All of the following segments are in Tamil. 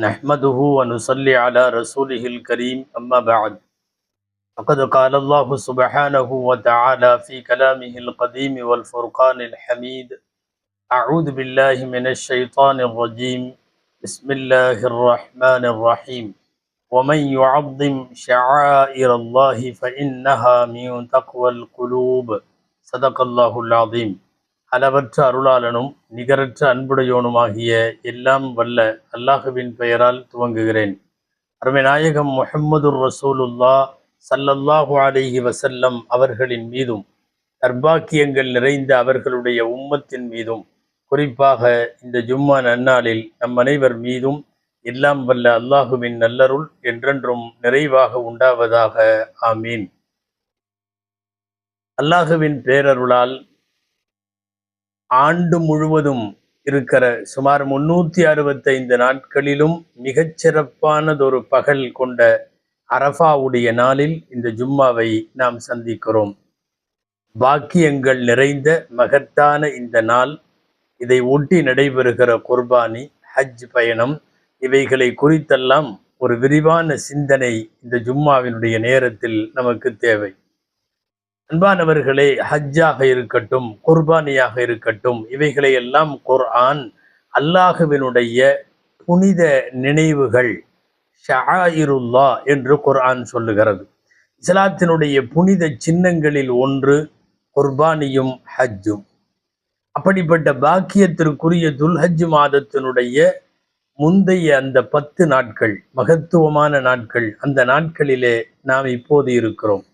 نحمده ونصلي على رسوله الكريم أما بعد. فقد قال الله سبحانه وتعالى في كلامه القديم والفرقان الحميد أعوذ بالله من الشيطان الرجيم. بسم الله الرحمن الرحيم. ومن يعظم شعائر الله فإنها من تقوى القلوب. صدق الله العظيم. அளவற்ற அருளாளனும் நிகரற்ற அன்புடையோனுமாகிய எல்லாம் வல்ல அல்லாஹுவின் பெயரால் துவங்குகிறேன். அருமை நாயகம் முஹம்மது ரசூலுல்லா சல்லல்லாஹு அலிஹி வசல்லம் அவர்களின் மீதும் தர்பாக்கியங்கள் நிறைந்த அவர்களுடைய உம்மத்தின் மீதும் குறிப்பாக இந்த ஜும்மா நன்னாளில் நம் அனைவர் மீதும் எல்லாம் வல்ல அல்லாஹுவின் நல்லருள் என்றென்றும் நிறைவாக உண்டாவதாக. ஆமீன். அல்லாஹுவின் பேரருளால் ஆண்டு முழுவதும் இருக்கிற சுமார் முன்னூத்தி அறுபத்தைந்து நாட்களிலும் மிகச்சிறப்பானதொரு பகல் கொண்ட அரஃபாவுடைய நாளில் இந்த ஜும்மாவை நாம் சந்திக்கிறோம். பாக்கியங்கள் நிறைந்த மகத்தான இந்த நாள். இதை ஒட்டி நடைபெறுகிற குர்பானி ஹஜ் பயணம் இவைகளை குறித்தெல்லாம் ஒரு விரிவான சிந்தனை இந்த ஜும்மாவினுடைய நேரத்தில் நமக்கு தேவை. அன்பானவர்களே ஹஜ்ஜாக இருக்கட்டும் குர்பானியாக இருக்கட்டும் இவைகளை எல்லாம் குர்ஆன் அல்லாஹுவினுடைய புனித நினைவுகள் ஷாயிருல்லா என்று குர்ஆன் சொல்லுகிறது. இஸ்லாத்தினுடைய புனித சின்னங்களில் ஒன்று குர்பானியும் ஹஜ்ஜும். அப்படிப்பட்ட பாக்கியத்திற்குரிய துல்ஹஜ் மாதத்தினுடைய முந்தைய அந்த பத்து நாட்கள் மகத்துவமான நாட்கள் அந்த நாட்களிலே நாம் இப்போது இருக்கிறோம்.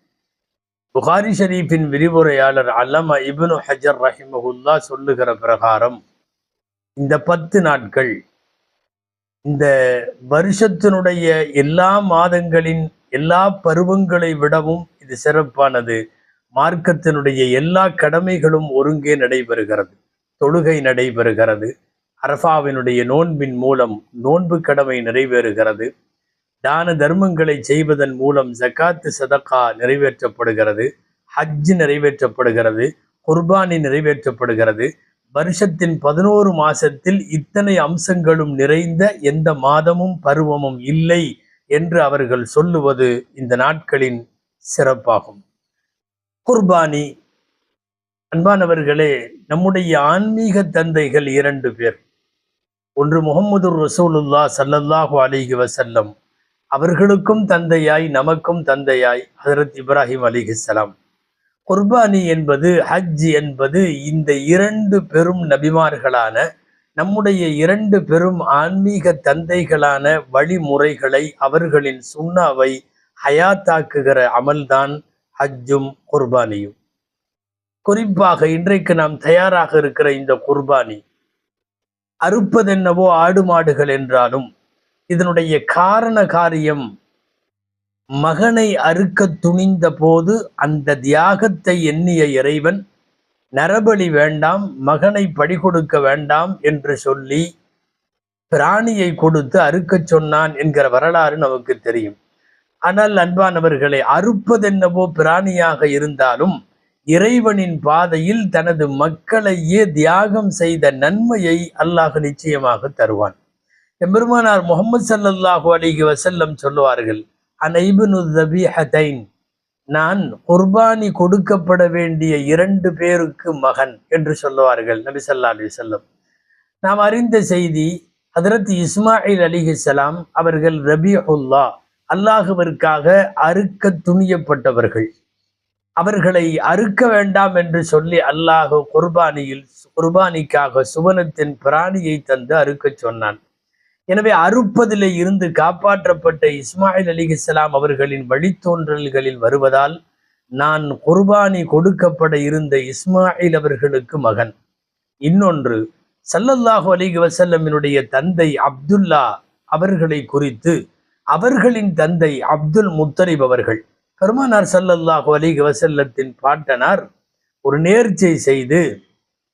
புகாரி ஷரீஃபின் விரிவுரையாளர் அல்லம இப்னு ஹஜர் ரஹிமஹுல்லா சொல்லுகிற பிரகாரம் இந்த பத்து நாட்கள் இந்த வருஷத்தினுடைய எல்லா மாதங்களின் எல்லா பருவங்களை விடவும் இது சிறப்பானது. மார்க்கத்தினுடைய எல்லா கடமைகளும் ஒருங்கே நடைபெறுகிறது தொழுகை நடைபெறுகிறது அரஃபாவினுடைய நோன்பின் மூலம் நோன்பு கடமை நிறைவேறுகிறது. தான தர்மங்களை செய்வதன் மூலம் ஜக்காத்து சதக்கா நிறைவேற்றப்படுகிறது ஹஜ் நிறைவேற்றப்படுகிறது குர்பானி நிறைவேற்றப்படுகிறது. வருஷத்தின் பதினோரு மாசத்தில் இத்தனை அம்சங்களும் நிறைந்த எந்த மாதமும் பருவமும் இல்லை என்று அவர்கள் சொல்லுவது இந்த நாட்களின் சிறப்பாகும். குர்பானி அன்பானவர்களே நம்முடைய ஆன்மீக தந்தைகள் இரண்டு பேர். ஒன்று முகமது ரசூலுல்லா சல்லல்லாஹு அலிஹி வசல்லம் அவர்களுக்கும் தந்தையாய் நமக்கும் தந்தையாய் ஹசரத் இப்ராஹிம் அலிஹிஸ்லாம் குர்பானி என்பது ஹஜ் என்பது இந்த இரண்டு பெரும் நபிமார்களான நம்முடைய இரண்டு பெரும் ஆன்மீக தந்தைகளான வழிமுறைகளை அவர்களின் சுண்ணாவை ஹயாத்தாக்குகிற அமல்தான் ஹஜ்ஜும் குர்பானியும். குறிப்பாக இன்றைக்கு நாம் தயாராக இருக்கிற இந்த குர்பானி அறுப்பதென்னவோ ஆடு மாடுகள் என்றாலும் இதனுடைய காரண காரியம் மகனை அறுக்க துணிந்த போது அந்த தியாகத்தை எண்ணிய இறைவன் நரபலி வேண்டாம் மகனை படி கொடுக்க வேண்டாம் என்று சொல்லி பிராணியை கொடுத்து அறுக்கச் சொன்னான் என்கிற வரலாறு நமக்கு தெரியும். ஆனால் அன்பானவர்களை அறுப்பதென்னவோ பிராணியாக இருந்தாலும் இறைவனின் பாதையில் தனது மக்களையே தியாகம் செய்த நன்மையை அல்லாஹ் நிச்சயமாக தருவான். எம்பெருமானார் முகமது சல்லல்லாஹு அலிஹி வசல்லம் சொல்லுவார்கள் அனைபுனு தபிஹதைன் நான் குர்பானி கொடுக்கப்பட வேண்டிய இரண்டு பேருக்கு மகன் என்று சொல்லுவார்கள் நபி சல்லா அலி சொல்லம் நாம் அறிந்த செய்தி ஹதரத் இஸ்மாயில் அலிஹிசலாம் அவர்கள் ரபியுல்லா அல்லாஹுவிற்காக அறுக்க துணியப்பட்டவர்கள். அவர்களை அறுக்க வேண்டாம் என்று சொல்லி அல்லாஹு குர்பானியில் குர்பானிக்காக சுவனத்தின் பிராணியை தந்து அறுக்கச் சொன்னான். எனவே அறுப்பதிலே இருந்து காப்பாற்றப்பட்ட இஸ்மாயில் அலிஹிஸ்லாம் அவர்களின் வழித்தோன்றல்களில் வருவதால் நான் குர்பானி கொடுக்கப்பட இருந்த இஸ்மாயில் அவர்களுக்கு மகன். இன்னொன்று சல்லல்லாஹு அலிகு வசல்லமினுடைய தந்தை அப்துல்லா அவர்களை குறித்து அவர்களின் தந்தை அப்துல் முத்தலிப் அவர்கள் பெருமானார் சல்லல்லாஹு அலிகு வசல்லத்தின் பாட்டனார் ஒரு நேர்ச்சை செய்து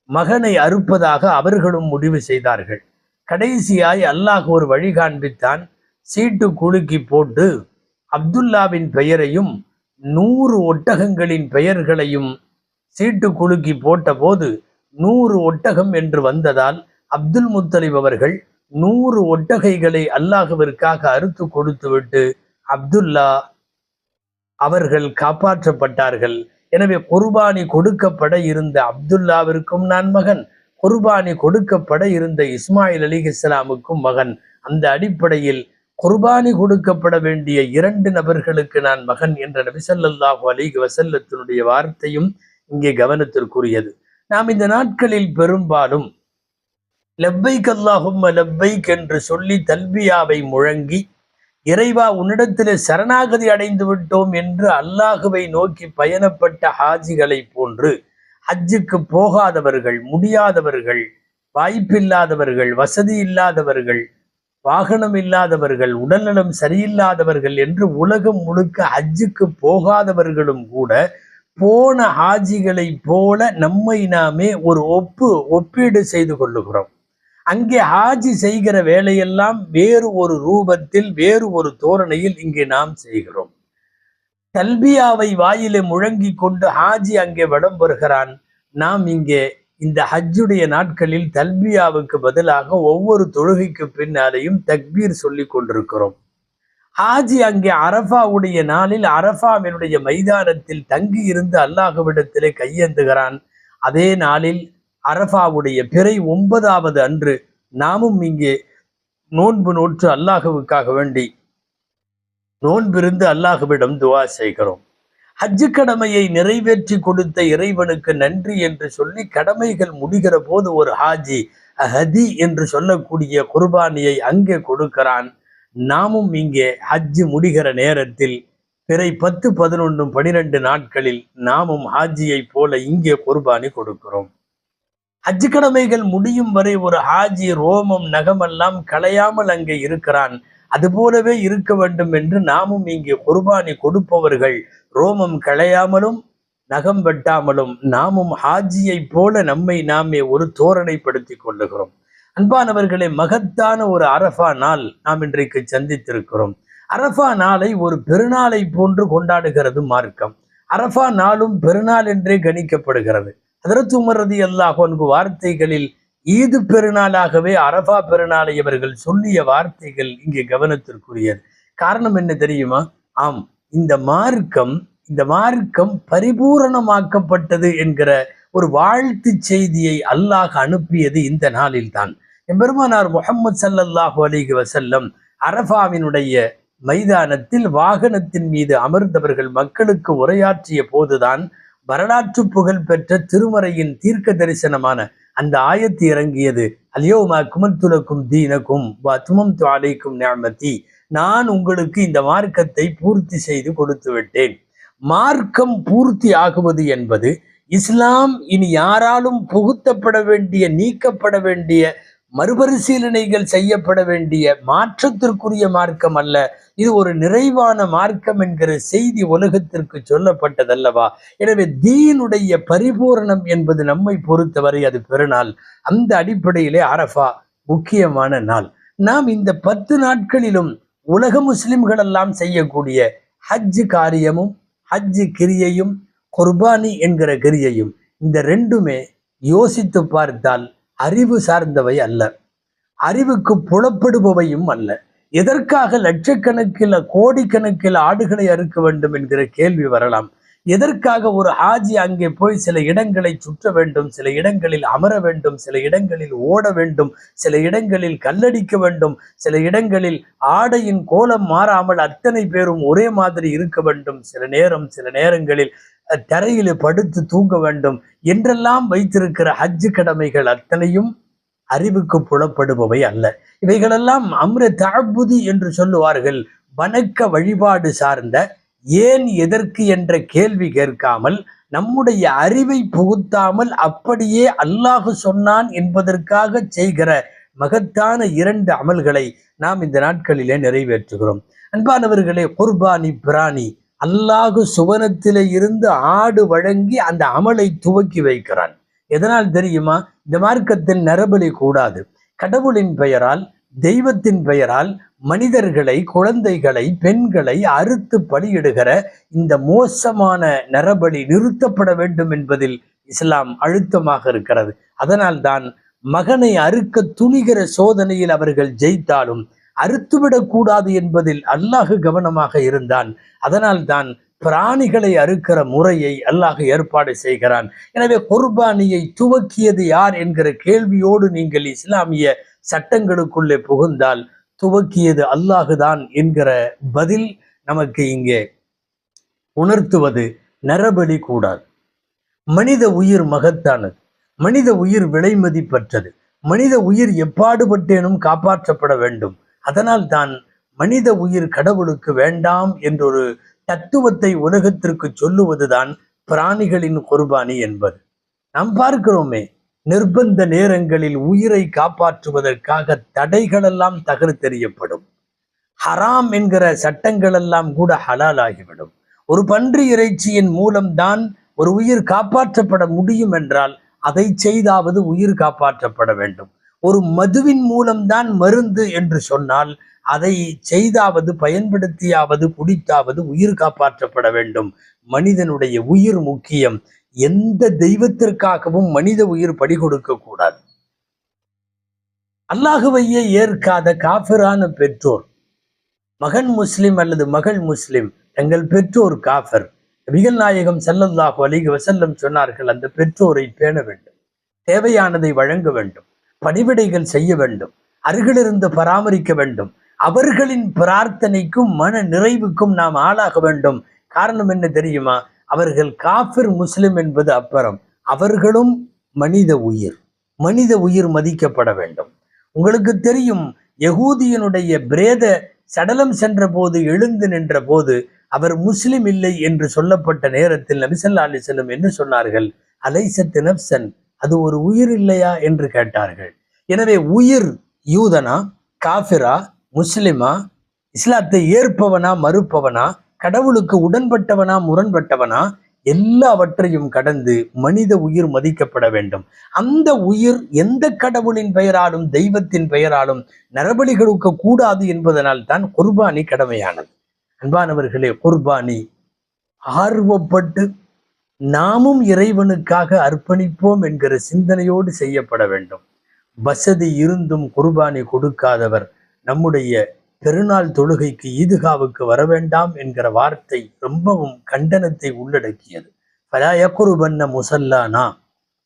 மகனை அறுப்பதாக அவர்களும் முடிவு செய்தார்கள். கடைசியாய் அல்லாஹ் ஒரு வழி காண்பித்தான். சீட்டு குலுக்கி போட்டு அப்துல்லாவின் பெயரையும் நூறு ஒட்டகங்களின் பெயர்களையும் சீட்டு குலுக்கி போட்டபோது நூறு ஒட்டகம் என்று வந்ததால் அப்துல் முத்தலிப் அவர்கள் நூறு ஒட்டகைகளை அல்லாஹுவிற்காக அறுத்து கொடுத்துவிட்டு அப்துல்லா அவர்கள் காப்பாற்றப்பட்டார்கள். எனவே குர்பானி கொடுக்கப்பட இருந்த அப்துல்லாவிற்கும் நான் மகன். குர்பானி கொடுக்கப்பட இருந்த இஸ்மாயில் அலி இஸ்லாமுக்கும் மகன். அந்த அடிப்படையில் குர்பானி கொடுக்கப்பட வேண்டிய இரண்டு நபர்களுக்கு நான் மகன் என்ற நபிசல்லாஹு அலிக் வசல்லத்தினுடைய வார்த்தையும் இங்கே கவனத்திற்குரியது. நாம் இந்த நாட்களில் பெரும்பாலும் லெப்பைக் அல்லாஹும் லெப்பைக் என்று சொல்லி தல்பியாவை முழங்கி இறைவா உன்னிடத்திலே சரணாகதி அடைந்து விட்டோம் என்று அல்லாஹுவை நோக்கி பயணப்பட்ட ஹாஜிகளை போன்று ஹஜ்ஜுக்கு போகாதவர்கள் முடியாதவர்கள் வாய்ப்பில்லாதவர்கள் வசதி இல்லாதவர்கள் வாகனம் இல்லாதவர்கள் உடல்நலம் சரியில்லாதவர்கள் என்று உலகம் முழுக்க ஹஜ்ஜுக்கு போகாதவர்களும் கூட போன ஹாஜிகளை போல நம்மை நாமே ஒரு ஒப்பு ஒப்பீடு செய்து கொள்ளுகிறோம். அங்கே ஹாஜி செய்கிற வேலையெல்லாம் வேறு ஒரு ரூபத்தில் வேறு ஒரு தோரணையில் இங்கே நாம் செய்கிறோம். தல்பியாவை வாயிலே முழங்கி கொண்டு ஹாஜி அங்கே வடம் வருகிறான் நாம் இங்கே இந்த ஹஜ்ஜுடைய நாட்களில் தல்பியாவுக்கு பதிலாக ஒவ்வொரு தொழுகைக்கு பின்னாலேயும் தக்பீர் சொல்லி கொண்டிருக்கிறோம். ஹாஜி அங்கே அரஃபாவுடைய நாளில் அரஃபாவினுடைய மைதானத்தில் தங்கி இருந்து அல்லாஹுவிடத்திலே கையேந்துகிறான். அதே நாளில் அரஃபாவுடைய பிறை ஒன்பதாவது அன்று நாமும் இங்கே நோன்பு நோற்று அல்லாஹுவுக்காக வேண்டி நோன்பிருந்து அல்லாஹுவிடம் துவா செய்கிறோம். ஹஜ்ஜு கடமையை நிறைவேற்றி கொடுத்த இறைவனுக்கு நன்றி என்று சொல்லி கடமைகள் முடிகிற போது ஒரு ஹாஜி ஹதி என்று சொல்லக்கூடிய குர்பானியை அங்கே கொடுக்கிறான். நாமும் இங்கே ஹஜ்ஜு முடிகிற நேரத்தில் பிறை பத்து பதினொன்று பனிரெண்டு நாட்களில் நாமும் ஹாஜியை போல இங்கே குர்பானி கொடுக்கிறோம். ஹஜ்ஜு கடமைகள் முடியும் வரை ஒரு ஹாஜி ரோமம் நகமெல்லாம் களையாமல் அங்கே இருக்கிறான். அதுபோலவே இருக்க வேண்டும் என்று நாமும் இங்கே குர்பானி கொடுப்பவர்கள். ரோமம் களையாமலும் நகம் வெட்டாமலும் நாமும் ஹாஜியை போல நம்மை நாமே ஒரு தோரணைப்படுத்தி கொள்ளுகிறோம். அன்பானவர்களே மகத்தான ஒரு அரஃபா நாள் நாம் இன்றைக்கு சந்தித்திருக்கிறோம். அரஃபா நாளை ஒரு பெருநாளை போன்று கொண்டாடுகிறது மார்க்கம். அரஃபா நாளும் பெருநாள் என்றே கணிக்கப்படுகிறது. அதற்கு உமரதி அல்லாஹ் வார்த்தைகளில் ஈது பெருநாளாகவே அரபா பெருநாளை இவர்கள் சொல்லிய வார்த்தைகள் இங்கே கவனத்திற்குரியது. காரணம் என்ன தெரியுமா? ஆம் இந்த மார்க்கம் இந்த மார்க்கம் பரிபூரணமாக்கப்பட்டது என்கிற ஒரு வாழ்த்து செய்தியை அல்லாஹ் அனுப்பியது இந்த நாளில் தான் எம்பெருமானார் முகமது சல்லல்லாஹு அலிக வசல்லம் அரபாவினுடைய மைதானத்தில் வாகனத்தின் மீது அமர்ந்தவர்கள் மக்களுக்கு உரையாற்றிய போதுதான் வரலாற்று புகழ் பெற்ற திருமறையின் தீர்க்க தரிசனமான அந்த ஆயத்து இறங்கியது. அலியோமா குமத்துலக்கும் தீனக்கும் துமம் துவாலைக்கும் நேமத்தி நான் உங்களுக்கு இந்த மார்க்கத்தை பூர்த்தி செய்து கொடுத்து விட்டேன். மார்க்கம் பூர்த்தி ஆகுவது என்பது இஸ்லாம் இனி யாராலும் புகுத்தப்பட வேண்டிய நீக்கப்பட வேண்டிய மறுபரிசீலனைகள் செய்யப்பட வேண்டிய மாற்றத்திற்குரிய மார்க்கம் அல்ல. இது ஒரு நிறைவான மார்க்கம் என்கிற செய்தி உலகத்திற்கு சொல்லப்பட்டதல்லவா? எனவே தீனுடைய பரிபூரணம் என்பது நம்மை பொறுத்தவரை அது பெருநாள். அந்த அடிப்படையிலே அரஃபா முக்கியமான நாள். நாம் இந்த பத்து நாட்களிலும் உலக முஸ்லிம்கள் எல்லாம் செய்யக்கூடிய ஹஜ் காரியமும் ஹஜ் கிரியையும் குர்பானி என்கிற கிரியையும் இந்த ரெண்டுமே யோசித்து பார்த்தால் அறிவு சார்ந்தவை அல்ல. அறிவுக்கு புலப்படுபவையும் அல்ல. எதற்காக லட்சக்கணக்கில் கோடிக்கணக்கில் ஆடுகளை அறுக்க வேண்டும் என்கிற கேள்வி வரலாம். எதற்காக ஒரு ஹாஜி அங்கே போய் சில இடங்களை சுற்ற வேண்டும் சில இடங்களில் அமர வேண்டும் சில இடங்களில் ஓட வேண்டும் சில இடங்களில் கல்லடிக்க வேண்டும் சில இடங்களில் ஆடையின் கோலம் மாறாமல் அத்தனை பேரும் ஒரே மாதிரி இருக்க வேண்டும். சில நேரம் சில நேரங்களில் தரையில் படுத்து தூங்க வேண்டும் என்றெல்லாம் வைத்திருக்கிற ஹஜ்ஜு கடமைகள் அத்தனையும் அறிவுக்கு புலப்படுபவை அல்ல. இவைகளெல்லாம் அம்ர தாபுதி என்று சொல்லுவார்கள். வணக்க வழிபாடு சார்ந்த ஏன் எதற்கு என்ற கேள்வி கேட்காமல் நம்முடைய அறிவை புகுத்தாமல் அப்படியே அல்லாஹு சொன்னான் என்பதற்காக செய்கிற மகத்தான இரண்டு அமல்களை நாம் இந்த நாட்களிலே நிறைவேற்றுகிறோம். அன்பானவர்களே குர்பானி பிராணி அல்லாஹு சுவனத்திலே இருந்து ஆடு வழங்கி அந்த அமலை துவக்கி வைக்கிறான். எதனால் தெரியுமா? இந்த மார்க்கத்தில் நரபலி கூடாது. கடவுளின் பெயரால் தெய்வத்தின் பெயரால் மனிதர்களை குழந்தைகளை பெண்களை அறுத்து பலியிடுகிற இந்த மோசமான நரபலி நிறுத்தப்பட வேண்டும் என்பதில் இஸ்லாம் அழுத்தமாக இருக்கிறது. அதனால் தான் மகனை அறுக்க துணிகிற சோதனையில் அவர்கள் ஜெயித்தாலும் அறுத்துவிடக்கூடாது என்பதில் அல்லாஹ் கவனமாக இருந்தான். அதனால் தான் பிராணிகளை அறுக்கிற முறையை அல்லாஹ் ஏற்பாடு செய்கிறான். எனவே குர்பானியை துவக்கியது யார் என்கிற கேள்வியோடு நீங்கள் இஸ்லாமிய சட்டங்களுக்குள்ளே புகுந்தால் துவக்கியது அல்லாஹுதான் என்கிற பதில் நமக்கு இங்கே உணர்த்துவது நரபலி கூடாது. மனித உயிர் மகத்தானது. மனித உயிர் விலை மதிப்பற்றது மனித உயிர் எப்பாடுபட்டேனும் காப்பாற்றப்பட வேண்டும். அதனால் தான் மனித உயிர் கடவுளுக்கு வேண்டாம் என்றொரு தத்துவத்தை உலகத்திற்கு சொல்லுவதுதான் பிராணிகளின் குர்பானி என்பது. நாம் பார்க்கிறோமே நிர்பந்த நேரங்களில் உயிரை காப்பாற்றுவதற்காக தடைகளெல்லாம் தகர்த்தெறியப்படும் ஹராம் என்கிற சட்டங்களெல்லாம் கூட ஹலால் ஆகிவிடும் ஒரு பன்றி இறைச்சியின் மூலம்தான் ஒரு உயிர் காப்பாற்றப்பட முடியும் என்றால் அதை செய்தாவது உயிர் காப்பாற்றப்பட வேண்டும். ஒரு மதுவின் மூலம்தான் மருந்து என்று சொன்னால் அதை செய்தாவது பயன்படுத்தியாவது குடித்தாவது உயிர் காப்பாற்றப்பட வேண்டும். மனிதனுடைய உயிர் முக்கியம். எந்த தெய்வத்திற்காகவும் மனித உயிர் படி கொடுக்க கூடாது. அல்லாஹுவையே ஏற்காத காஃபிரான பெற்றோர் மகன் முஸ்லிம் அல்லது மகள் முஸ்லிம் எங்கள் பெற்றோர் காஃபர். நபிகள் நாயகம் செல்லல்லாஹு அலிக வசல்லம் சொன்னார்கள் அந்த பெற்றோரை பேண வேண்டும் தேவையானதை வழங்க வேண்டும். பணிவிடைகள் செய்ய வேண்டும் அருகிலிருந்து பராமரிக்க வேண்டும். அவர்களின் பிரார்த்தனைக்கும் மன நிறைவுக்கும் நாம் ஆளாக வேண்டும். காரணம் என்ன தெரியுமா? அவர்கள் காஃபிர் முஸ்லிம் என்பது அப்புறம். அவர்களும் மனித உயிர். மனித உயிர் மதிக்கப்பட வேண்டும். உங்களுக்கு தெரியும் யகூதியனுடைய பிரேத சடலம் சென்ற போது எழுந்து நின்ற போது அவர் முஸ்லிம் இல்லை என்று சொல்லப்பட்ட நேரத்தில் நபிசல்லா அலிசல்லம் என்ன சொன்னார்கள்? அலைசத்து நப்சன் அது ஒரு உயிர் இல்லையா என்று கேட்டார்கள். எனவே உயிர் யூதனா காஃபிரா முஸ்லிமா இஸ்லாத்தை ஏற்பவனா மறுப்பவனா கடவுளுக்கு உடன்பட்டவனா முரண்பட்டவனா எல்லாவற்றையும் கடந்து மனித உயிர் மதிக்கப்பட வேண்டும். அந்த உயிர் எந்த கடவுளின் பெயராலும் தெய்வத்தின் பெயராலும் நரபலி கொடுக்க கூடாது என்பதனால் தான் குர்பானி கடமையானது. அன்பானவர்களே குர்பானி ஆர்வப்பட்டு நாமும் இறைவனுக்காக அர்ப்பணிப்போம் என்கிற சிந்தனையோடு செய்யப்பட வேண்டும். வசதி இருந்தும் குர்பானி கொடுக்காதவர் நம்முடைய பெருநாள் தொழுகைக்கு ஈதுகாவுக்கு வர வேண்டாம் என்கிற வார்த்தை ரொம்பவும் கண்டனத்தை உள்ளடக்கியது. பலாயக்குருபன்ன முசல்லானா?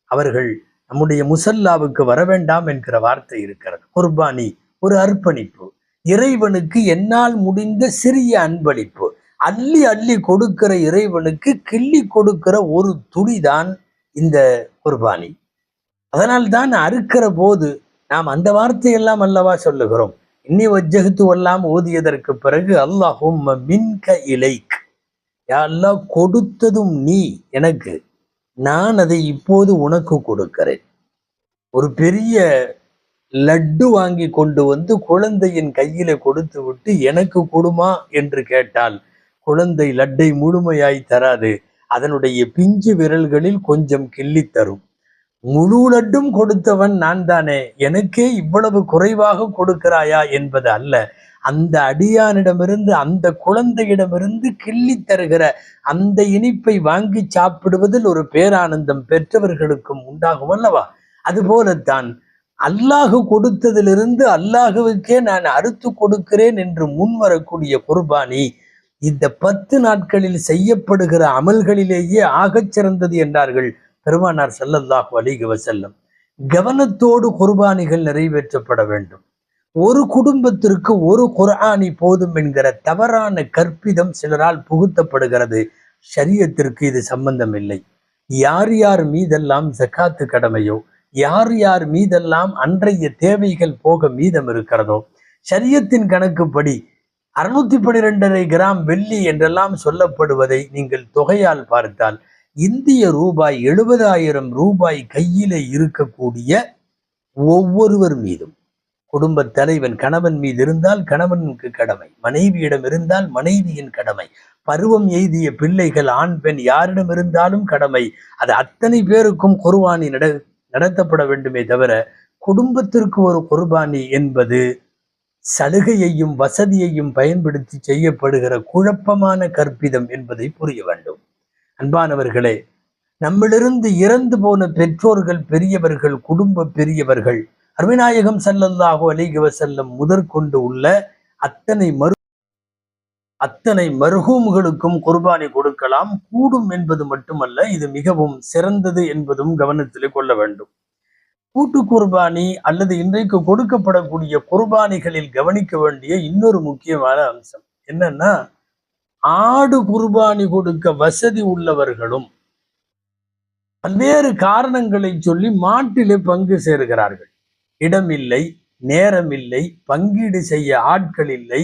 அவர்கள் நம்முடைய முசல்லாவுக்கு வர வேண்டாம் என்கிற வார்த்தை இருக்கிறது. குர்பானி ஒரு அர்ப்பணிப்பு. இறைவனுக்கு என்னால் முடிந்த சிறிய அன்பளிப்பு. அள்ளி அள்ளி கொடுக்கிற இறைவனுக்கு கிள்ளி கொடுக்கிற ஒரு துளிதான் இந்த குர்பானி. அதனால் தான் அறுக்கிற போது நாம் அந்த வார்த்தையெல்லாம் அல்லவா சொல்லுகிறோம்? இன்னி வஜ்ஜகத்து எல்லாம் ஓதியதற்கு பிறகு அல்லாஹும் மின்க இலைக். யாரெல்லாம் கொடுத்ததும் நீ எனக்கு நான் அதை இப்போது உனக்கு கொடுக்கிறேன். ஒரு பெரிய லட்டு வாங்கி கொண்டு வந்து குழந்தையின் கையில கொடுத்து விட்டு எனக்கு கொடுமா என்று கேட்டால் குழந்தை லட்டை முழுமையாய் தராது. அதனுடைய பிஞ்சு விரல்களில் கொஞ்சம் கிள்ளி தரும். முழு லட்டும் கொடுத்தவன் நான் தானே எனக்கே இவ்வளவு குறைவாக கொடுக்கிறாயா என்பது அல்ல. அந்த அடியானிடமிருந்து அந்த குழந்தையிடமிருந்து கிள்ளி தருகிற அந்த இனிப்பை வாங்கி சாப்பிடுவதில் ஒரு பேரானந்தம் பெற்றவர்களுக்கும் உண்டாகும் அல்லவா? அதுபோலத்தான் அல்லாஹு கொடுத்ததிலிருந்து அல்லாஹுவுக்கே நான் அறுத்து கொடுக்கிறேன் என்று முன் வரக்கூடிய குர்பானி இந்த பத்து நாட்களில் செய்யப்படுகிற அமல்களிலேயே ஆகச் சிறந்தது என்றார்கள் பெருமானார் செல்லல்லாஹ் அலிக வசல்லம் கவனத்தோடு குர்பானிகள் நிறைவேற்றப்பட வேண்டும். ஒரு குடும்பத்திற்கு ஒரு குர்ஆனி போதும் என்கிற தவறான கற்பிதம் சிலரால் புகுத்தப்படுகிறது. ஷரியத்திற்கு இது சம்பந்தம் இல்லை யார் யார் மீதெல்லாம் ஜக்காத்து கடமையோ யார் யார் மீதெல்லாம் அன்றைய தேவைகள் போக மீதம் இருக்கிறதோ சரியத்தின் கணக்குப்படி அறுநூத்தி பனிரெண்டரை கிராம் வெள்ளி என்றெல்லாம் சொல்லப்படுவதை நீங்கள் தொகையால் பார்த்தால் இந்திய ரூபாய் எழுபதாயிரம் ரூபாய் கையிலே இருக்கக்கூடிய ஒவ்வொருவர் மீதும். குடும்ப தலைவன் கணவன் மீது இருந்தால் கணவனுக்கு கடமை மனைவியிடம் இருந்தால் மனைவியின் கடமை. பருவம் எய்திய பிள்ளைகள் ஆண் பெண் யாரிடம் இருந்தாலும் கடமை. அது அத்தனை பேருக்கும் குர்பானி நட நடத்தப்பட வேண்டுமே தவிர குடும்பத்திற்கு ஒரு குர்பானி என்பது சலுகையையும் வசதியையும் பயன்படுத்தி செய்யப்படுகிற குழப்பமான கற்பிதம் என்பதை புரிய வேண்டும். அன்பானவர்களே நம்மிலிருந்து இறந்து போன பெற்றோர்கள் பெரியவர்கள் குடும்ப பெரியவர்கள் அருவிநாயகம் சல்லல்லாஹு அலிகவ செல்லம் முதற்கொண்டு உள்ள அத்தனை மறு அத்தனை மருகூம்களுக்கும் குர்பானி கொடுக்கலாம். கூடும் என்பது மட்டுமல்ல இது மிகவும் சிறந்தது என்பதும் கவனத்தில் கொள்ள வேண்டும். கூட்டு குர்பானி அல்லது இன்றைக்கு கொடுக்கப்படக்கூடிய குர்பானிகளில் கவனிக்க வேண்டிய இன்னொரு முக்கியமான அம்சம். என்னன்னா ஆடு குர்பானி கொடுக்க வசதி உள்ளவர்களும் பல்வேறு காரணங்களை சொல்லி மாட்டிலே பங்கு சேர்கிறார்கள். இடமில்லை நேரமில்லை பங்கீடு செய்ய ஆட்கள் இல்லை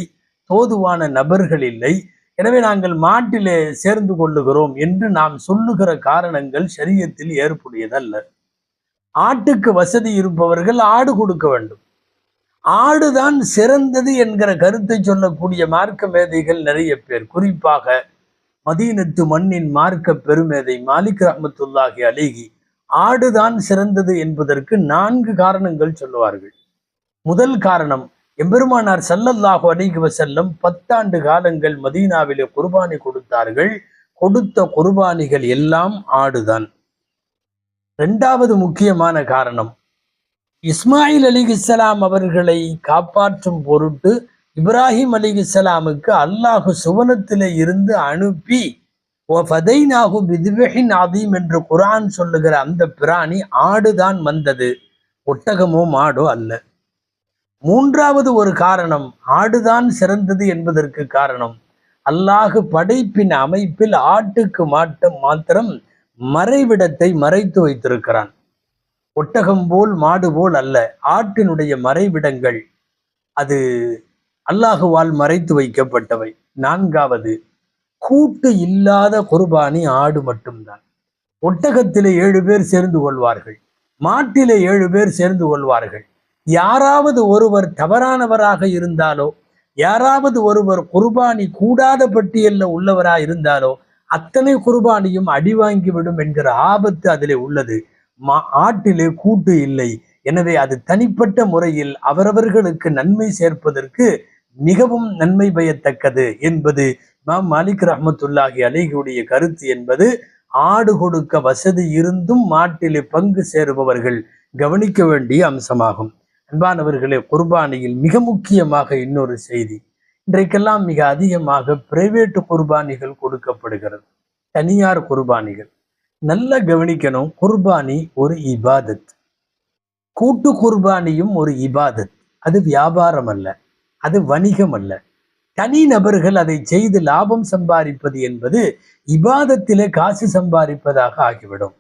தோதுவான நபர்கள் இல்லை. எனவே நாங்கள் மாட்டிலே சேர்ந்து கொள்ளுகிறோம் என்று நாம் சொல்லுகிற காரணங்கள் சரியத்தில் ஏற்புடையதல்ல. ஆட்டுக்கு வசதி இருப்பவர்கள் ஆடு கொடுக்க வேண்டும். ஆடுதான் சிறந்தது என்கிற கருத்தை சொல்லக்கூடிய மார்க்க மேதைகள் நிறைய பேர். குறிப்பாக மதீனத்து மண்ணின் மார்க்க பெருமேதை மாலிக் ரஹமத்துல்லாஹி அலிகி ஆடுதான் சிறந்தது என்பதற்கு நான்கு காரணங்கள் சொல்லுவார்கள். முதல் காரணம் எம்பெருமானார் சல்லல்லாஹு அலிக வசல்லம் பத்தாண்டு காலங்கள் மதீனாவிலே குர்பானி கொடுத்தார்கள். கொடுத்த குர்பானிகள் எல்லாம் ஆடுதான். இரண்டாவது முக்கியமான காரணம் இஸ்மாயில் அலி இஸ்லாம் அவர்களை காப்பாற்றும் பொருட்டு இப்ராஹிம் அலி இஸ்லாமுக்கு அல்லாஹு சுவனத்திலே இருந்து அனுப்பி அதீம் என்று குரான் சொல்லுகிற அந்த பிராணி ஆடுதான் வந்தது. ஒட்டகமோ மாடோ அல்ல. மூன்றாவது ஒரு காரணம் ஆடுதான் சிறந்தது என்பதற்கு காரணம் அல்லாஹு படைப்பின் அமைப்பில் ஆட்டுக்கு மாட்டம் மாத்திரம் மறைவிடத்தை மறைத்து வைத்திருக்கிறான். ஒட்டகம் போல் மாடு போல் அல்ல. ஆட்டினுடைய மறைவிடங்கள் அது அல்லாஹுவால் மறைத்து வைக்கப்பட்டவை. நான்காவது கூட்டு இல்லாத குர்பானி ஆடு மட்டும்தான். ஒட்டகத்திலே ஏழு பேர் சேர்ந்து கொள்வார்கள். மாட்டிலே ஏழு பேர் சேர்ந்து கொள்வார்கள். யாராவது ஒருவர் தவறானவராக இருந்தாலோ யாராவது ஒருவர் குர்பானி கூடாத பட்டியல்ல உள்ளவரா இருந்தாலோ அத்தனை குர்பானியும் அடி வாங்கிவிடும் என்கிற ஆபத்து அதிலே உள்ளது. மா ஆட்டிலே கூட்டு இல்லை. எனவே அது தனிப்பட்ட முறையில் அவரவர்களுக்கு நன்மை சேர்ப்பதற்கு மிகவும் நன்மை பயத்தக்கது என்பது மாம் மாலிக் ரஹமத்துல்லாஹி அலிகுடைய கருத்து என்பது ஆடு கொடுக்க வசதி இருந்தும் மாட்டிலே பங்கு சேருபவர்கள் கவனிக்க வேண்டிய அம்சமாகும். அன்பானவர்களே குர்பானியில் மிக முக்கியமாக இன்னொரு செய்தி. இன்றைக்கெல்லாம் மிக அதிகமாக பிரைவேட்டு குர்பானிகள் கொடுக்கப்படுகிறது. தனியார் குர்பானிகள். நல்ல கவனிக்கணும் குர்பானி ஒரு இபாதத். கூட்டு குர்பானியும் ஒரு இபாதத். அது வியாபாரம் அல்ல அது வணிகம் அல்ல. தனி நபர்கள் அதை செய்து லாபம் சம்பாதிப்பது என்பது இபாதத்திலே காசு சம்பாதிப்பதாக ஆகிவிடும்.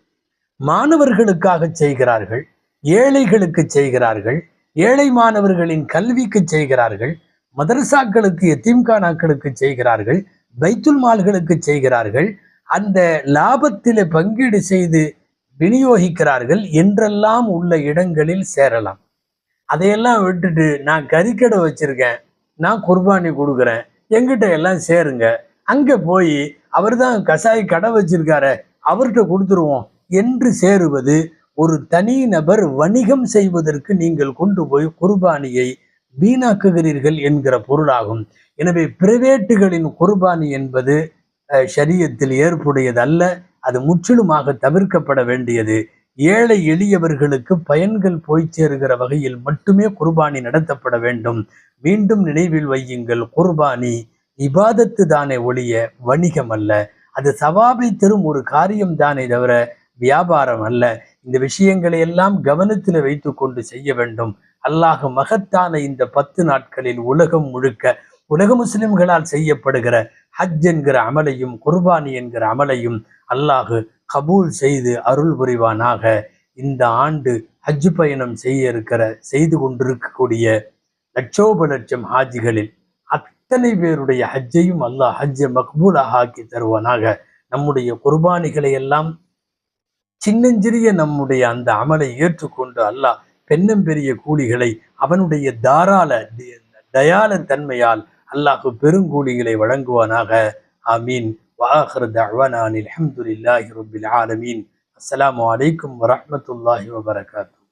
மாணவர்களுக்காக செய்கிறார்கள் ஏழைகளுக்கு செய்கிறார்கள் ஏழை மாணவர்களின் கல்விக்கு செய்கிறார்கள் மதரசாக்களுக்கு எத்தீம்கானாக்களுக்கு செய்கிறார்கள் பைத்துல் மால்களுக்கு செய்கிறார்கள் அந்த லாபத்தில் பங்கீடு செய்து விநியோகிக்கிறார்கள் என்றெல்லாம் உள்ள இடங்களில் சேரலாம். அதையெல்லாம் விட்டுட்டு நான் கறிக்கடை வச்சிருக்கேன் நான் குர்பானி கொடுக்குறேன் எங்கிட்ட எல்லாம் சேருங்க. அங்கே போய் அவர் தான் கசாய் கடை வச்சிருக்காரு அவர்கிட்ட கொடுத்துருவோம் என்று சேருவது ஒரு தனி நபர் வணிகம் செய்வதற்கு நீங்கள் கொண்டு போய் குர்பானியை வீணாக்குகிறீர்கள் என்கிற பொருளாகும். எனவே பிரைவேட்டுகளின் குர்பானி என்பது ஷரியத்தில் ஏற்புடையது அல்ல அது முற்றிலுமாக தவிர்க்கப்பட வேண்டியது. ஏழை எளியவர்களுக்கு பயன்கள் போய் சேருகிற வகையில் மட்டுமே குர்பானி நடத்தப்பட வேண்டும். மீண்டும் நினைவில் வையுங்கள் குர்பானி இபாதத்து தானே ஒழிய வணிகம் அல்ல. அது சவாபை தரும் ஒரு காரியம் தானே தவிர வியாபாரம் அல்ல. இந்த விஷயங்களை எல்லாம் கவனத்தில் வைத்து கொண்டு செய்ய வேண்டும். அல்லாஹ் மகத்தான இந்த பத்து நாட்களில் உலகம் முழுக்க உலக முஸ்லிம்களால் செய்யப்படுகிற ஹஜ் என்கிற அமலையும் குர்பானி என்கிற அமலையும் அல்லாஹு கபூல் செய்து அருள் புரிவானாக. இந்த ஆண்டு ஹஜ் பயணம் செய்ய இருக்கிற செய்து கொண்டிருக்கக்கூடிய லட்சோப லட்சம் ஹாஜிகளில் அத்தனை பேருடைய ஹஜ்ஜையும் அல்லாஹ் ஹஜ்ஜை மக்பூலாக ஆக்கி தருவானாக. நம்முடைய குர்பானிகளை எல்லாம் சின்னஞ்சிறிய நம்முடைய அந்த அமலை ஏற்றுக்கொண்டு அல்லாஹ் பெண்ணும் பெரிய கூலிகளை அவனுடைய தாராள தயால தன்மையால் அல்லாஹு பெருங்கூலிகளை வழங்குவானாக. ஆமீன். வாஹர் தவானான் அஹமதுல்லாஹி ரபில் ஆலமீன். அஸ்லாம் வலைக்கம் வரமத்துல்லாஹி வபரகாத்து